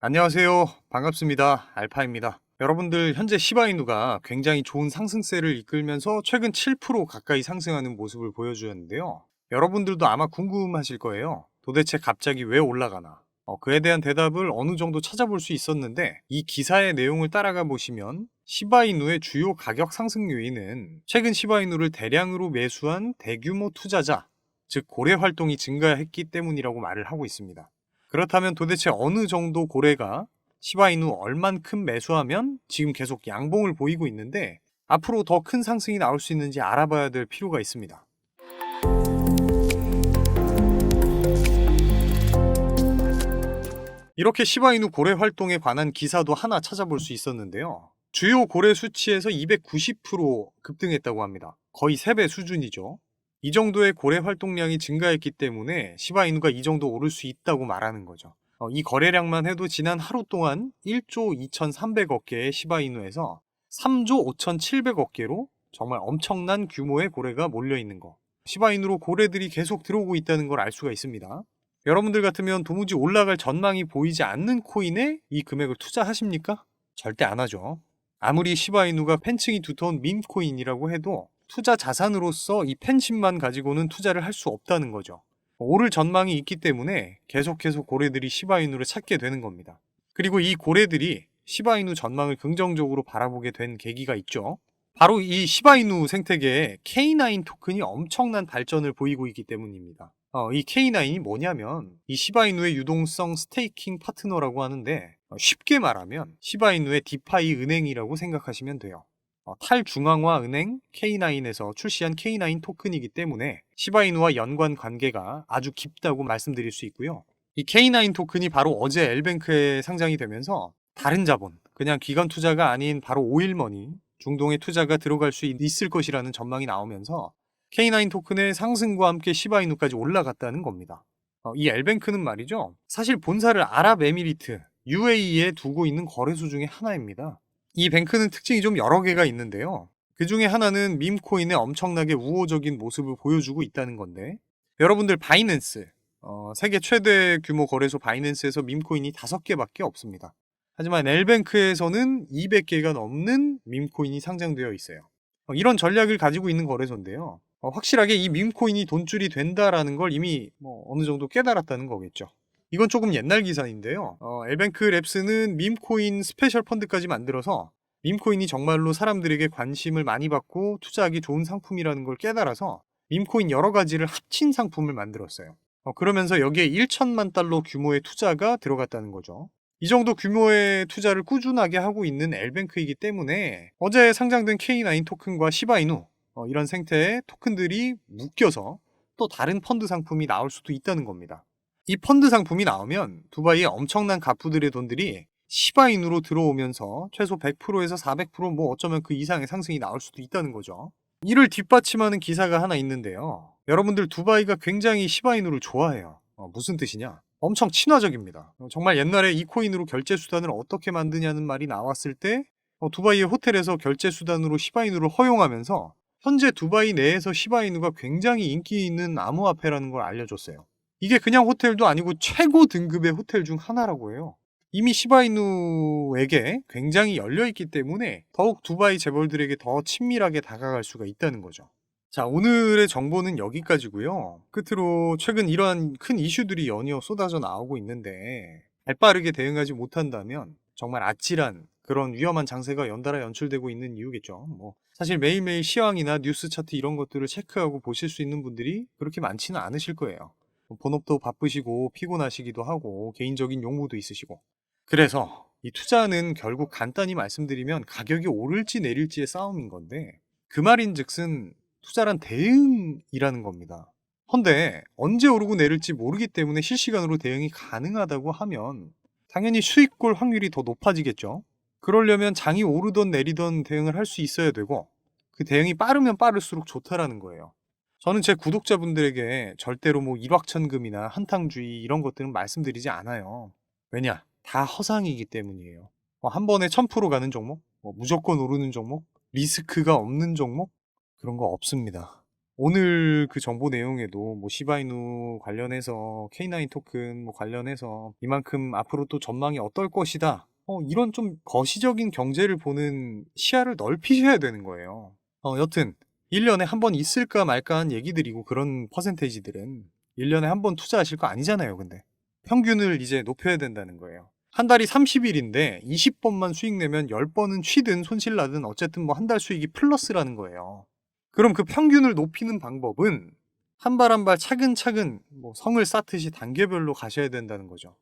안녕하세요. 반갑습니다. 알파입니다. 여러분들 현재 시바이누가 굉장히 좋은 상승세를 이끌면서 최근 7% 가까이 상승하는 모습을 보여주었는데요. 여러분들도 아마 궁금하실 거예요. 도대체 갑자기 왜 올라가나? 어, 그에 대한 대답을 어느 정도 찾아볼 수 있었는데 이 기사의 내용을 따라가 보시면 시바이누의 주요 가격 상승 요인은 최근 시바이누를 대량으로 매수한 대규모 투자자, 즉 고래 활동이 증가했기 때문이라고 말을 하고 있습니다. 그렇다면 도대체 어느 정도 고래가 시바이누 얼만큼 매수하면 지금 계속 양봉을 보이고 있는데 앞으로 더 큰 상승이 나올 수 있는지 알아봐야 될 필요가 있습니다. 이렇게 시바이누 고래 활동에 관한 기사도 하나 찾아볼 수 있었는데요. 주요 고래 수치에서 290% 급등했다고 합니다. 거의 3배 수준이죠. 이 정도의 고래 활동량이 증가했기 때문에 시바이누가 이 정도 오를 수 있다고 말하는 거죠. 어, 이 거래량만 해도 지난 하루 동안 1조 2,300억 개의 시바이누에서 3조 5,700억 개로 정말 엄청난 규모의 고래가 몰려 있는 거. 시바이누로 고래들이 계속 들어오고 있다는 걸 알 수가 있습니다. 여러분들 같으면 도무지 올라갈 전망이 보이지 않는 코인에 이 금액을 투자하십니까? 절대 안 하죠. 아무리 시바이누가 팬층이 두터운 밈코인이라고 해도 투자 자산으로서 이 팬심만 가지고는 투자를 할 수 없다는 거죠. 오를 전망이 있기 때문에 계속해서 고래들이 시바이누를 찾게 되는 겁니다. 그리고 이 고래들이 시바이누 전망을 긍정적으로 바라보게 된 계기가 있죠. 바로 이 시바이누 생태계에 K9 토큰이 엄청난 발전을 보이고 있기 때문입니다. 어, 이 K9이 뭐냐면 이 시바이누의 유동성 스테이킹 파트너라고 하는데 어, 쉽게 말하면 시바이누의 디파이 은행이라고 생각하시면 돼요. 어, 탈중앙화 은행 K9에서 출시한 K9 토큰이기 때문에 시바이누와 연관 관계가 아주 깊다고 말씀드릴 수 있고요. 이 K9 토큰이 바로 어제 엘뱅크에 상장이 되면서 다른 자본, 그냥 기관 투자가 아닌 바로 오일머니, 중동의 투자가 들어갈 수 있을 것이라는 전망이 나오면서 K9 토큰의 상승과 함께 시바이누까지 올라갔다는 겁니다. 어, 이 엘뱅크는 말이죠. 사실 본사를 아랍에미리트, UAE에 두고 있는 거래소 중에 하나입니다. 이 뱅크는 특징이 좀 여러 개가 있는데요. 그 중에 하나는 밈코인의 엄청나게 우호적인 모습을 보여주고 있다는 건데, 여러분들 바이낸스, 어, 세계 최대 규모 거래소 바이낸스에서 밈코인이 5개밖에 없습니다. 하지만 엘뱅크에서는 200개가 넘는 밈코인이 상장되어 있어요. 어, 이런 전략을 가지고 있는 거래소인데요. 어, 확실하게 이 밈코인이 돈줄이 된다라는 걸 이미 뭐 어느 정도 깨달았다는 거겠죠. 이건 조금 옛날 기사인데요. 어, 엘뱅크 랩스는 밈코인 스페셜 펀드까지 만들어서 밈코인이 정말로 사람들에게 관심을 많이 받고 투자하기 좋은 상품이라는 걸 깨달아서 밈코인 여러 가지를 합친 상품을 만들었어요. 어, 그러면서 여기에 1천만 달러 규모의 투자가 들어갔다는 거죠. 이 정도 규모의 투자를 꾸준하게 하고 있는 엘뱅크이기 때문에 어제 상장된 K9 토큰과 시바이누 어, 이런 생태의 토큰들이 묶여서 또 다른 펀드 상품이 나올 수도 있다는 겁니다. 이 펀드 상품이 나오면 두바이의 엄청난 가푸들의 돈들이 시바인으로 들어오면서 최소 100%에서 400%뭐 어쩌면 그 이상의 상승이 나올 수도 있다는 거죠. 이를 뒷받침하는 기사가 하나 있는데요. 여러분들 두바이가 굉장히 시바인으를 좋아해요. 어, 무슨 뜻이냐? 엄청 친화적입니다. 어, 정말 옛날에 이 코인으로 결제 수단을 어떻게 만드냐는 말이 나왔을 때 어, 두바이의 호텔에서 결제 수단으로 시바인으를 허용하면서 현재 두바이 내에서 시바이누가 굉장히 인기 있는 암호화폐라는 걸 알려줬어요. 이게 그냥 호텔도 아니고 최고 등급의 호텔 중 하나라고 해요. 이미 시바이누에게 굉장히 열려있기 때문에 더욱 두바이 재벌들에게 더 친밀하게 다가갈 수가 있다는 거죠. 자, 오늘의 정보는 여기까지고요. 끝으로 최근 이러한 큰 이슈들이 연이어 쏟아져 나오고 있는데 발빠르게 대응하지 못한다면 정말 아찔한 그런 위험한 장세가 연달아 연출되고 있는 이유겠죠. 뭐 사실 매일매일 시황이나 뉴스 차트 이런 것들을 체크하고 보실 수 있는 분들이 그렇게 많지는 않으실 거예요. 본업도 바쁘시고 피곤하시기도 하고 개인적인 용무도 있으시고 그래서 이 투자는 결국 간단히 말씀드리면 가격이 오를지 내릴지의 싸움인 건데 그 말인즉슨 투자란 대응이라는 겁니다. 헌데 언제 오르고 내릴지 모르기 때문에 실시간으로 대응이 가능하다고 하면 당연히 수익골 확률이 더 높아지겠죠. 그러려면 장이 오르던 내리던 대응을 할 수 있어야 되고 그 대응이 빠르면 빠를수록 좋다라는 거예요. 저는 제 구독자분들에게 절대로 뭐 일확천금이나 한탕주의 이런 것들은 말씀드리지 않아요. 왜냐? 다 허상이기 때문이에요. 뭐 한 번에 1000% 가는 종목, 뭐 무조건 오르는 종목, 리스크가 없는 종목 그런 거 없습니다. 오늘 그 정보 내용에도 뭐 시바이누 관련해서 K9 토큰 뭐 관련해서 이만큼 앞으로 또 전망이 어떨 것이다. 어, 이런 좀 거시적인 경제를 보는 시야를 넓히셔야 되는 거예요. 어, 여튼 1년에 한 번 있을까 말까 한 얘기들이고 그런 퍼센테이지들은 1년에 한 번 투자하실 거 아니잖아요, 근데. 평균을 이제 높여야 된다는 거예요. 한 달이 30일인데 20번만 수익 내면 10번은 취든 손실 나든 어쨌든 뭐 한 달 수익이 플러스라는 거예요. 그럼 그 평균을 높이는 방법은 한발 한발 차근차근 뭐 성을 쌓듯이 단계별로 가셔야 된다는 거죠.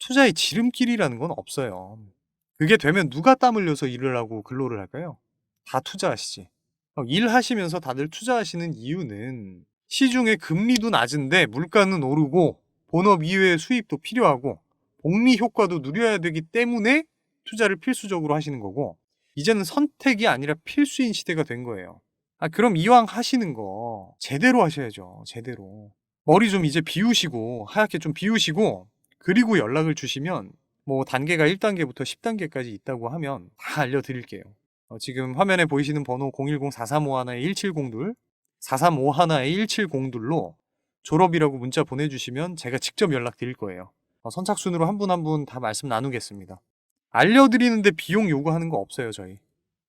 투자의 지름길이라는 건 없어요. 그게 되면 누가 땀 흘려서 일을 하고 근로를 할까요? 다 투자하시지. 어, 일하시면서 다들 투자하시는 이유는 시중에 금리도 낮은데 물가는 오르고 본업 이외의 수입도 필요하고 복리 효과도 누려야 되기 때문에 투자를 필수적으로 하시는 거고 이제는 선택이 아니라 필수인 시대가 된 거예요. 아 그럼 이왕 하시는 거 제대로 하셔야죠. 제대로. 머리 좀 이제 비우시고 하얗게 좀 비우시고 그리고 연락을 주시면 뭐 단계가 1단계부터 10단계까지 있다고 하면 다 알려드릴게요. 어, 지금 화면에 보이시는 번호 010-4351-1702 4351-1702로 졸업이라고 문자 보내주시면 제가 직접 연락드릴 거예요. 어, 선착순으로 한 분 한 분 다 말씀 나누겠습니다. 알려드리는데 비용 요구하는 거 없어요, 저희.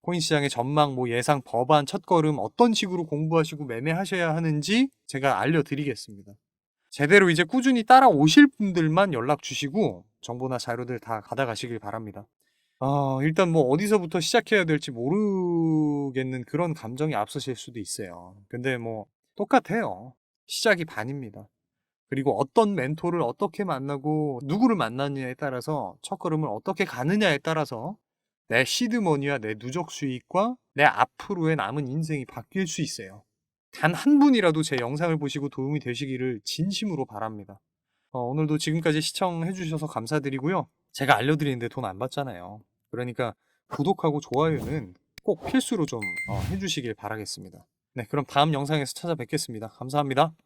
코인 시장의 전망, 뭐 예상, 법안, 첫걸음 어떤 식으로 공부하시고 매매하셔야 하는지 제가 알려드리겠습니다. 제대로 이제 꾸준히 따라오실 분들만 연락 주시고 정보나 자료들 다 받아가시길 바랍니다. 아, 일단 뭐 어디서부터 시작해야 될지 모르겠는 그런 감정이 앞서실 수도 있어요. 근데 뭐 똑같아요. 시작이 반입니다. 그리고 어떤 멘토를 어떻게 만나고 누구를 만나느냐에 따라서 첫걸음을 어떻게 가느냐에 따라서 내 시드머니와 내 누적 수익과 내 앞으로의 남은 인생이 바뀔 수 있어요. 단 한 분이라도 제 영상을 보시고 도움이 되시기를 진심으로 바랍니다. 어, 오늘도 지금까지 시청해주셔서 감사드리고요. 제가 알려드리는데 돈 안 받잖아요. 그러니까 구독하고 좋아요는 꼭 필수로 좀 어, 해주시길 바라겠습니다. 네, 그럼 다음 영상에서 찾아뵙겠습니다. 감사합니다.